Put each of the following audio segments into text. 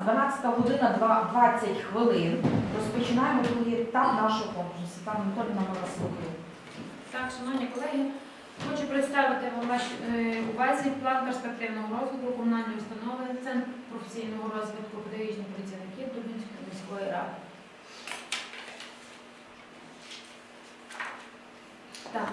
12 година 20 хвилин. Розпочинаємо другий етап нашого конкурсу. Світлана Анатолійовна, ми вас слухаємо. Так, шановні колеги, хочу представити вам вашій е, увазі план перспективного розвитку комунальної установи Центр професійного розвитку педагогічних працівників Дубінської міської ради. Так.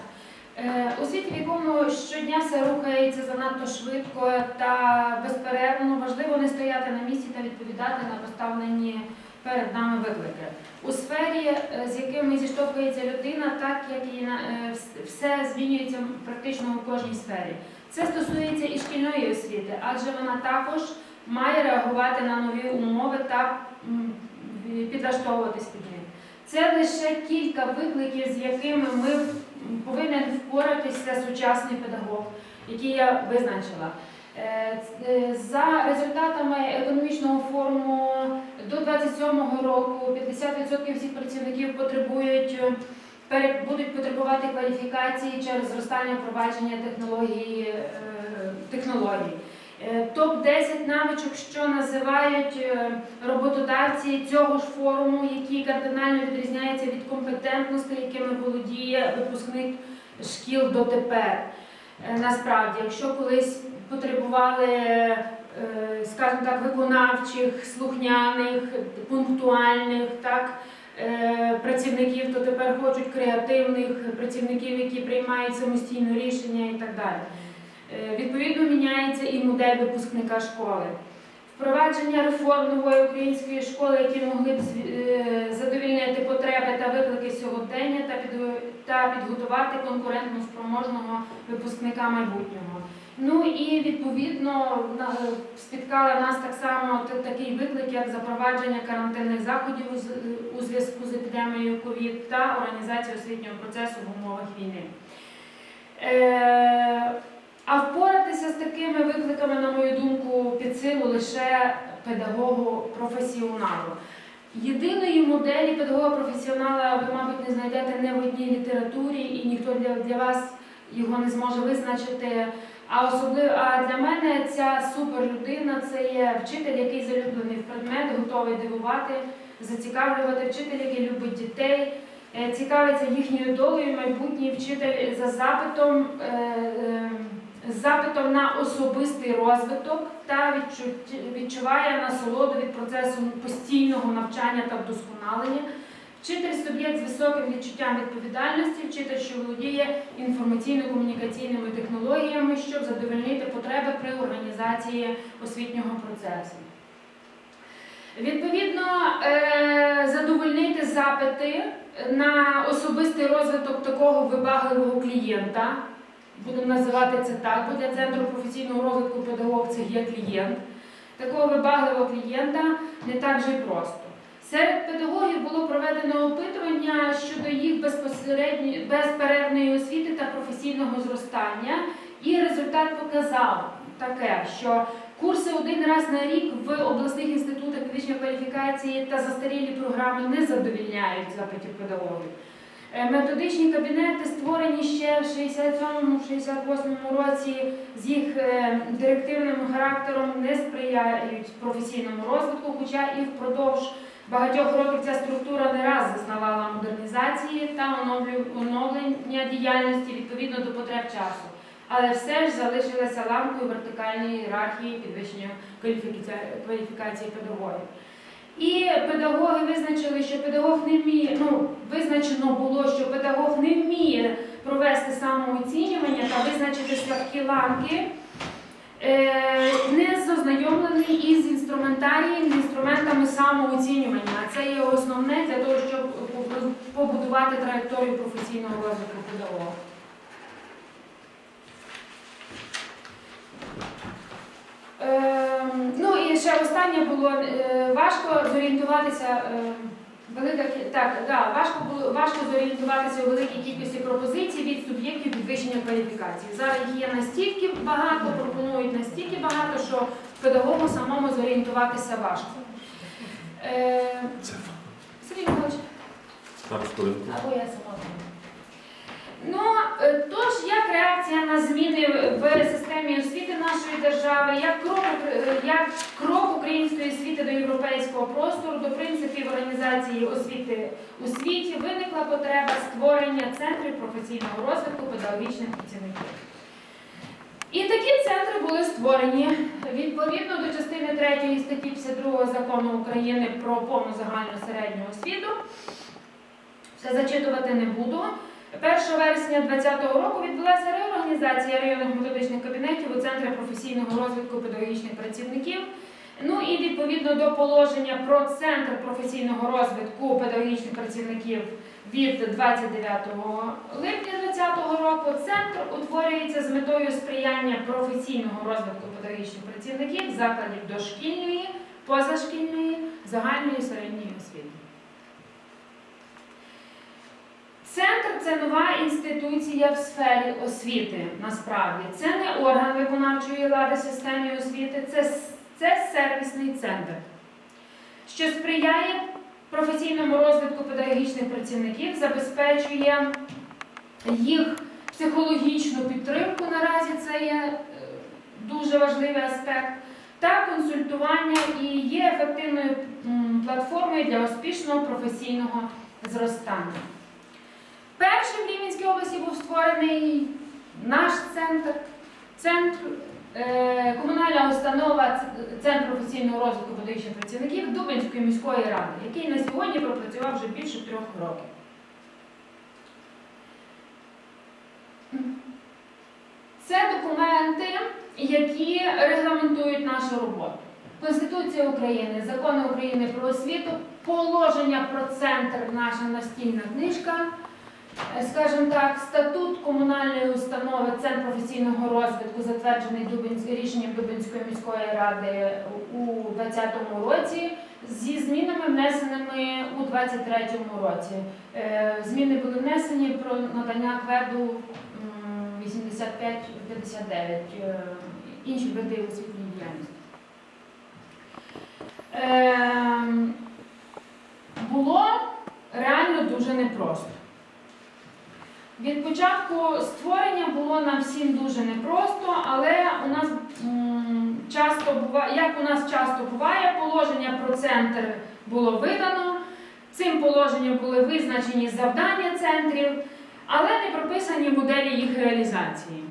Е, У світі, в якому щодня все рухається занадто швидко та безперервно, важливо не стояти на місці та відповідати на поставлені перед нами виклики. У сфері, е, з якими зіштовхується людина, так як і е, вс- все змінюється практично у кожній сфері. Це стосується і шкільної освіти, адже вона також має реагувати на нові умови та підлаштовуватись під них. Це лише кілька викликів, з якими ми повинен впоратися сучасний педагог, який я визначила. Е, е, За результатами економічного форуму до 27-го року 50% всіх працівників потребують е, будуть потребувати кваліфікації через зростання впровадження технології е, технологій. Е, Топ-10 навичок, що називають е, роботодавці цього ж форуму, які кардинально відрізняються від компетентностей, якими володіє випускник шкіл дотепер. Е, Насправді, якщо колись потребували, скажімо так, виконавчих, слухняних, пунктуальних, так, працівників, то тепер хочуть креативних працівників, які приймають самостійно рішення і так далі. Е, Відповідно, міняється і модель випускника школи. Впровадження реформ нової української школи, які могли б е, задовільнити потреби та виклики сьогодення та підготувати конкурентно спроможного випускника майбутнього. Ну і відповідно спіткала нас так само такий виклик, як запровадження карантинних заходів у зв'язку з епідемією ковід та організація освітнього процесу в умовах війни. Е, а впоратися з такими викликами, на мою думку, під силу лише педагогу професіоналу. Єдиної моделі педагога професіонала ви, мабуть, не знайдете не в одній літературі, і ніхто для, для вас його не зможе визначити. А особливо а для мене ця суперлюдина це є вчитель, який залюблений в предмет, готовий дивувати, зацікавлювати, вчитель, який любить дітей, е, цікавиться їхньою долею, майбутній вчитель за запитом. е, е, запитом на особистий розвиток та відчуває насолоду від процесу постійного навчання та вдосконалення. Вчитель суб'єкт з високим відчуттям відповідальності, вчитель, що володіє інформаційно-комунікаційними технологіями, щоб задовольнити потреби при організації освітнього процесу. Відповідно, е, задовольнити запити на особистий розвиток такого вибагливого клієнта, будемо називати це так, бо для центру професійного розвитку педагог це є клієнт. Такого вибагливого клієнта не так же й просто. Серед педагогів було проведено опитування щодо їх безперервної освіти та професійного зростання, і результат показав таке, що курси один раз на рік в обласних інститутах підвищення кваліфікації та застарілі програми не задовільняють запитів педагогів. Е, Методичні кабінети створені ще в 67-68 році з їх е, директивним характером не сприяють професійному розвитку, хоча і впродовж багатьох років ця структура не раз зазнавала модернізації та оновлення діяльності відповідно до потреб часу. Але все ж залишилася ламкою вертикальної ієрархії підвищення кваліфікації педагогів. І педагоги визначили, що педагог не вміє, ну визначено було, що педагог не вміє провести самооцінювання та визначити слабкі ланки, е, не ознайомлений із інструментарієм, інструментами самооцінювання. Це є основне для того, щоб побудувати траєкторію професійного розвитку педагога. Ем, ну і ще останнє було е, важко зорієнтуватися. Велика так, да, важко було важко зорієнтуватися у великій кількості пропозицій від суб'єктів підвищення кваліфікації. Зараз їх є настільки багато, пропонують настільки багато, що педагогу самому зорієнтуватися важко. Е, Сергій Михайлович, або я сама. Ну, е, тож, як реакція на зміни в системі освіти нашої держави, як крок, е, як крок української освіти до європейського простору, організації освіти у світі, виникла потреба створення центрів професійного розвитку педагогічних працівників. І такі центри були створені відповідно до частини 3 статті 52 закону України про повну загальну середню освіту. Все зачитувати не буду. 1 вересня 2020 року відбулася реорганізація районних методичних кабінетів у Центрі професійного розвитку педагогічних працівників. Ну і відповідно до положення про Центр професійного розвитку педагогічних працівників від 29 липня 2020 року центр утворюється з метою сприяння професійного розвитку педагогічних працівників закладів дошкільної, позашкільної, загальної середньої освіти. Центр це нова інституція в сфері освіти. Насправді це не орган виконавчої влади системі освіти, це, це сервісний центр, що сприяє професійному розвитку педагогічних працівників, забезпечує їх психологічну підтримку. Наразі це є е, дуже важливий аспект, та консультування і є ефективною платформою для успішного професійного зростання. Першим в Рівненській області був створений наш центр, центр комунальна установа Ц- Центр професійного розвитку педагогічних працівників Дубинської міської ради, який на сьогодні пропрацював вже більше трьох років. Це документи, які регламентують нашу роботу. Конституція України, закони України про освіту, положення про центр, наша настільна книжка, е, скажімо так, статут комунальної установи Центр професійного розвитку, затверджений Дубинсь- рішенням Дубинської міської ради у 2020 році, зі змінами внесеними у 2023 році. Е, Зміни були внесені про надання кведу 85-59, е, інші види освітньої діяльності. Ем, Було реально дуже непросто. Від початку створення було нам всім дуже непросто, але у нас часто буває, як у нас часто буває, положення про центр було видано. Цим положенням були визначені завдання центрів, але не прописані моделі їх реалізації.